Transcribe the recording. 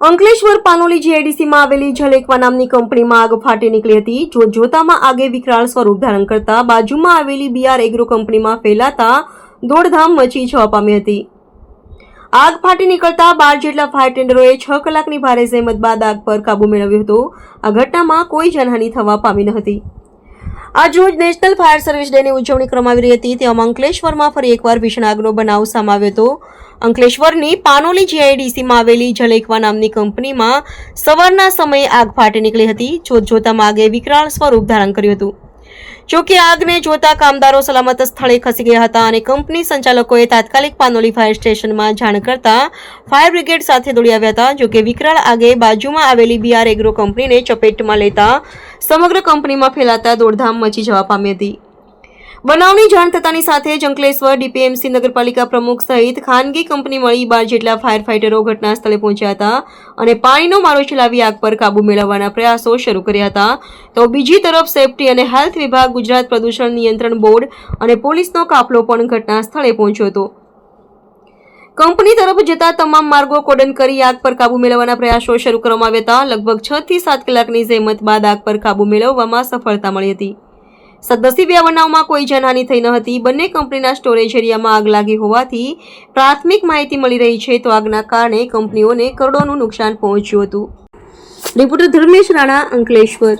અંકલેશ્વર પાનોલી જીઆઈડીસીમાં આવેલી જલેકવા નામની કંપનીમાં આગ ફાટી નીકળી હતી. જો જોતામાં આગે વિકરાળ સ્વરૂપ ધારણ કરતા બાજુમાં આવેલી બીઆર એગ્રો કંપનીમાં ફેલાતા દોડધામ મચી જવા પામી હતી. આગ ફાટી નીકળતા બાર જેટલા ફાયર ટેન્ડરોએ છ કલાકની ભારે જહેમત બાદ આગ પર કાબુ મેળવ્યો હતો. આ ઘટનામાં કોઈ જાનહાની થવા પામી ન હતી. આજ રોજ નેશનલ ફાયર સર્વિસ ડેની ઉજવણી કરવામાં આવી હતી. તેમાં અંકલેશ્વરમાં ફરી એકવાર ભીષણ આગનો બનાવ સામે હતો. અંકલેશ્વરની પાનોલી જીઆઈડીસીમાં આવેલી જલેકવા નામની કંપનીમાં સવારના સમયે આગ ફાટી નીકળી હતી. જોતજોતામાં આગે વિકરાળ સ્વરૂપ ધારણ કર્યું હતું. જોકે આગને જોતા કામદારો સલામત સ્થળે ખસી ગયા હતા અને કંપની સંચાલકોએ તાત્કાલિક પાનોલી ફાયર સ્ટેશનમાં જાણ કરતા ફાયર બ્રિગેડ સાથે દોડી આવ્યા હતા. જોકે વિકરાળ આગે બાજુમાં આવેલી બીઆર એગ્રો કંપનીને ચપેટમાં લેતા સમગ્ર કંપનીમાં ફેલાતા દોડધામ મચી જવા પામી હતી. બનાવની જાણ થતાની સાથે જ અંકલેશ્વર ડીપીએમસી નગરપાલિકા પ્રમુખ સહિત ખાનગી કંપની મળી બાર જેટલા ફાયર ફાઇટરો ઘટના સ્થળે પહોંચ્યા હતા અને પાણીનો મારો ચલાવી આગ પર કાબુ મેળવવાના પ્રયાસો શરૂ કર્યા હતા. તો બીજી તરફ સેફટી અને હેલ્થ વિભાગ, ગુજરાત પ્રદૂષણ નિયંત્રણ બોર્ડ અને પોલીસનો કાફલો પણ ઘટના સ્થળે પહોંચ્યો હતો. કંપની તરફ જતા તમામ માર્ગો કોડન કરી આગ પર કાબુ મેળવવાના પ્રયાસો શરૂ કરવામાં આવ્યા હતા. લગભગ છ થી સાત કલાકની જહેમત બાદ આગ પર કાબુ મેળવવામાં સફળતા મળી હતી. સદનસીબે આ બનાવમાં કોઈ જાનહાની થઈ ન હતી. બંને કંપનીના સ્ટોરેજ એરિયામાં આગ લાગી હોવાથી પ્રાથમિક માહિતી મળી રહી છે તો આગના કારણે કંપનીઓને કરોડોનું નુકસાન પહોંચ્યું હતું. રિપોર્ટર ધર્મેશ રાણા, અંકલેશ્વર.